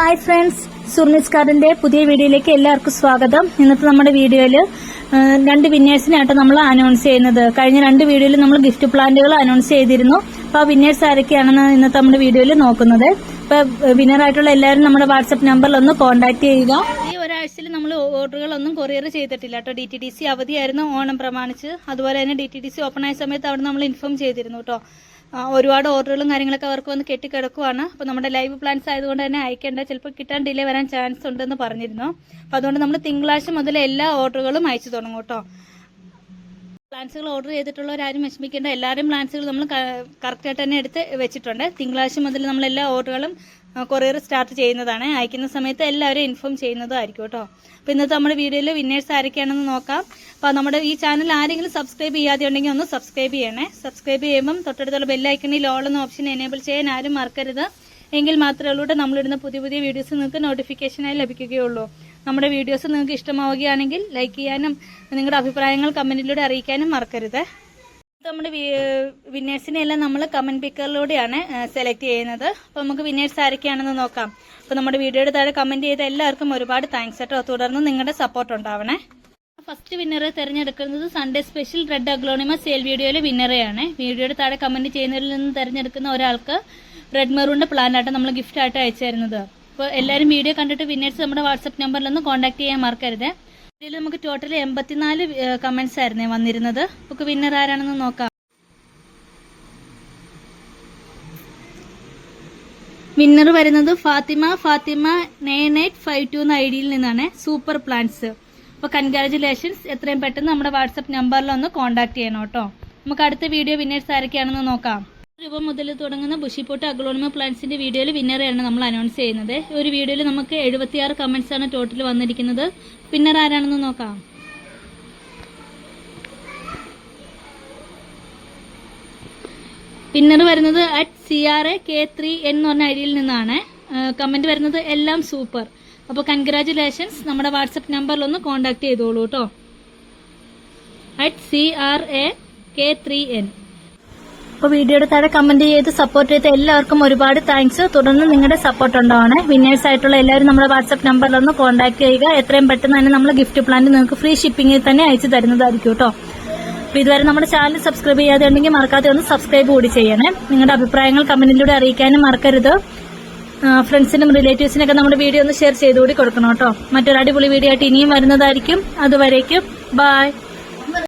Hi friends സുർനിസ്കാറിന്റെ പുതിയ വീഡിയോയിലേക്ക് എല്ലാവർക്കും സ്വാഗതം. ഇന്നത്തെ നമ്മുടെ വീഡിയോയിൽ രണ്ട് വിന്നേഴ്സിനായിട്ട് നമ്മൾ അനൗൺസ് ചെയ്യുന്നത്. കഴിഞ്ഞ രണ്ട് വീഡിയോയിൽ നമ്മൾ ഗിഫ്റ്റ് പ്ലാന്റുകൾ അനൗൺസ് ചെയ്തിരുന്നു. അപ്പോൾ ആ വിന്നേഴ്സ് ആരൊക്കെയാണെന്ന് ഇന്നത്തെ നമ്മുടെ വീഡിയോയിൽ നോക്കുന്നത്. അപ്പോൾ വിന്നറായിട്ടുള്ള എല്ലാവരും നമ്മുടെ വാട്സപ്പ് നമ്പറിൽ ഒന്ന് കോൺടാക്ട് ചെയ്യുക. ഈ ഒരാഴ്ചയിൽ നമ്മൾ ഓർഡറുകളൊന്നും കൊറിയർ ചെയ്തിട്ടില്ല കേട്ടോ. ഡി ടി ഡി സി അവധിയായിരുന്നു ഓണം പ്രമാണിച്ച്. അതുപോലെ തന്നെ D T D C open ആയ സമയത്ത് അവിടെ നമ്മൾ ഇൻഫോം ചെയ്തിരുന്നു കേട്ടോ. ഒരുപാട് ഓർഡറുകളും കാര്യങ്ങളൊക്കെ അവർക്ക് വന്ന് കെട്ടിക്കിടക്കുവാണ്. അപ്പോൾ നമ്മുടെ ലൈവ് പ്ലാൻസ് ആയതുകൊണ്ട് തന്നെ അയക്കേണ്ട ചിലപ്പോൾ കിട്ടാൻ ഡിലേ വരാൻ ചാൻസ് ഉണ്ടെന്ന് പറഞ്ഞിരുന്നു. അപ്പോൾ അതുകൊണ്ട് നമ്മൾ തിങ്കളാഴ്ച മുതൽ എല്ലാ ഓർഡറുകളും അയച്ചു തുടങ്ങും കേട്ടോ. പ്ലാൻസുകൾ ഓർഡർ ചെയ്തിട്ടുള്ളവരാരും വിഷമിക്കേണ്ട. എല്ലാവരും പ്ലാൻസുകൾ നമ്മൾ കറക്റ്റായിട്ട് തന്നെ എടുത്ത് വെച്ചിട്ടുണ്ട്. തിങ്കളാഴ്ച മുതൽ നമ്മൾ എല്ലാ ഓർഡറുകളും കൊറിയർ സ്റ്റാർട്ട് ചെയ്യുന്നതാണ്. അയക്കുന്ന സമയത്ത് എല്ലാവരും ഇൻഫോം ചെയ്യുന്നതായിരിക്കും കേട്ടോ. അപ്പോൾ ഇന്നത്തെ നമ്മുടെ വീഡിയോയിൽ വിന്നേഴ്സ് ആരൊക്കെയാണെന്ന് നോക്കാം. അപ്പോൾ നമ്മുടെ ഈ ചാനൽ ആരെങ്കിലും സബ്സ്ക്രൈബ് ചെയ്യാതെ ഉണ്ടെങ്കിൽ ഒന്ന് സബ്സ്ക്രൈബ് ചെയ്യണേ. സബ്സ്ക്രൈബ് ചെയ്യുമ്പോൾ തൊട്ടടുത്തുള്ള ബെല്ലൈക്കണിൽ ലോൾ എന്ന ഓപ്ഷൻ എനേബിൾ ചെയ്യാൻ ആരും മറക്കരുത്. എങ്കിൽ മാത്രമേ ഉള്ളൂ നമ്മളിടുന്ന പുതിയ പുതിയ വീഡിയോസ് നിങ്ങൾക്ക് നോട്ടിഫിക്കേഷനായി ലഭിക്കുകയുള്ളൂ. നമ്മുടെ വീഡിയോസ് നിങ്ങൾക്ക് ഇഷ്ടമാവുകയാണെങ്കിൽ ലൈക്ക് ചെയ്യാനും നിങ്ങളുടെ അഭിപ്രായങ്ങൾ കമന്റിലൂടെ അറിയിക്കാനും മറക്കരുത്. നമ്മുടെ വിന്നേഴ്സിനെ എല്ലാം നമ്മൾ കമന്റ് പിക്കറിലൂടെയാണ് സെലക്ട് ചെയ്യുന്നത്. അപ്പോൾ നമുക്ക് വിന്നേഴ്സ് ആരൊക്കെയാണെന്ന് നോക്കാം. അപ്പോൾ നമ്മുടെ വീഡിയോയുടെ താഴെ കമന്റ് ചെയ്ത എല്ലാവർക്കും ഒരുപാട് താങ്ക്സ് കേട്ടോ. തുടർന്ന് നിങ്ങളുടെ സപ്പോർട്ട് ഉണ്ടാവണേ. ഫസ്റ്റ് വിന്നറെ തിരഞ്ഞെടുക്കുന്നത് Sunday special red aglaonema sale വീഡിയോയിലെ വിന്നറെയാണ് വീഡിയോയുടെ താഴെ കമന്റ് ചെയ്യുന്നതിൽ നിന്ന് തിരഞ്ഞെടുക്കുന്ന ഒരാൾക്ക് റെഡ് മെറൂണിന്റെ പ്ലാനായിട്ട് നമ്മൾ ഗിഫ്റ്റ് ആയിട്ട് അയച്ചു തരുന്നത്. അപ്പോൾ എല്ലാവരും വീഡിയോ കണ്ടിട്ട് വിന്നേഴ്സ് നമ്മുടെ വാട്സപ്പ് നമ്പറിൽ ഒന്ന് കോൺടാക്ട് ചെയ്യാൻ മറക്കരുത്. ഇതിൽ നമുക്ക് ടോട്ടൽ എൺപത്തിനാല് കമന്റ്സ് ആയിരുന്നേ വന്നിരുന്നത്. നമുക്ക് വിന്നർ ആരാണെന്ന് നോക്കാം. വിന്നർ വരുന്നത് Fathima. Fathima nine eight five two എന്ന ഐ ഡിയിൽ നിന്നാണ് സൂപ്പർ പ്ലാന്റ്സ് അപ്പോൾ കൺഗ്രാചുലേഷൻസ് എത്രയും പെട്ടെന്ന് നമ്മുടെ വാട്സപ്പ് നമ്പറിൽ ഒന്ന് കോൺടാക്ട് ചെയ്യണം കേട്ടോ. നമുക്ക് അടുത്ത വീഡിയോ വിന്നേഴ്സ് ആരൊക്കെയാണെന്ന് നോക്കാം. രൂപ മുതൽ തുടങ്ങുന്ന ബുഷിപ്പോട്ട് അഗ്ലോണിമ പ്ലാന്റ്സിന്റെ വീഡിയോയിൽ വിന്നറെയാണ് നമ്മൾ അനൗൺസ് ചെയ്യുന്നത്. ഒരു വീഡിയോയിൽ നമുക്ക് എഴുപത്തിയാറ് കമന്റ്സ് ആണ് ടോട്ടൽ വന്നിരിക്കുന്നത്. വിന്നർ ആരാണെന്ന് നോക്കാം. വിന്നർ വരുന്നത് at C R A K three എന്ന് പറഞ്ഞ ഐഡിയിൽ നിന്നാണ്. കമന്റ് വരുന്നത് എല്ലാം സൂപ്പർ അപ്പോൾ കൺഗ്രാചുലേഷൻസ് നമ്മുടെ വാട്സപ്പ് നമ്പറിൽ ഒന്ന് കോൺടാക്ട് ചെയ്തോളൂ കേട്ടോ. At C R A K three N അപ്പോൾ വീഡിയോയുടെ താഴെ കമന്റ് ചെയ്ത് സപ്പോർട്ട് ചെയ്ത എല്ലാവർക്കും ഒരുപാട് താങ്ക്സ് തുടർന്ന് നിങ്ങളുടെ സപ്പോർട്ട് ഉണ്ടാവണേ. വിന്നേഴ്സ് ആയിട്ടുള്ള എല്ലാവരും നമ്മുടെ വാട്സ്ആപ്പ് നമ്പറിൽ ഒന്ന് കോൺടാക്ട് ചെയ്യുക. എത്രയും പെട്ടെന്ന് തന്നെ നമ്മൾ ഗിഫ്റ്റ് പ്ലാന്റ് നിങ്ങൾക്ക് ഫ്രീ ഷിപ്പിംഗിൽ തന്നെ അയച്ചു തരുന്നതായിരിക്കും കേട്ടോ. അപ്പോൾ ഇതുവരെ നമ്മുടെ ചാനൽ സബ്സ്ക്രൈബ് ചെയ്യാതെ ഉണ്ടെങ്കിൽ മറക്കാതെ ഒന്ന് സബ്സ്ക്രൈബ് കൂടി ചെയ്യണേ. നിങ്ങളുടെ അഭിപ്രായങ്ങൾ കമന്റിലൂടെ അറിയിക്കാനും മറക്കരുത്. ഫ്രണ്ട്സിനും റിലേറ്റീവ്സിനൊക്കെ നമ്മുടെ വീഡിയോ ഒന്ന് ഷെയർ ചെയ്തുകൂടി കൊടുക്കണം കേട്ടോ. മറ്റൊരു അടിപൊളി വീഡിയോ ആയിട്ട് ഇനിയും വരുന്നതായിരിക്കും. അതുവരേക്കും ബൈ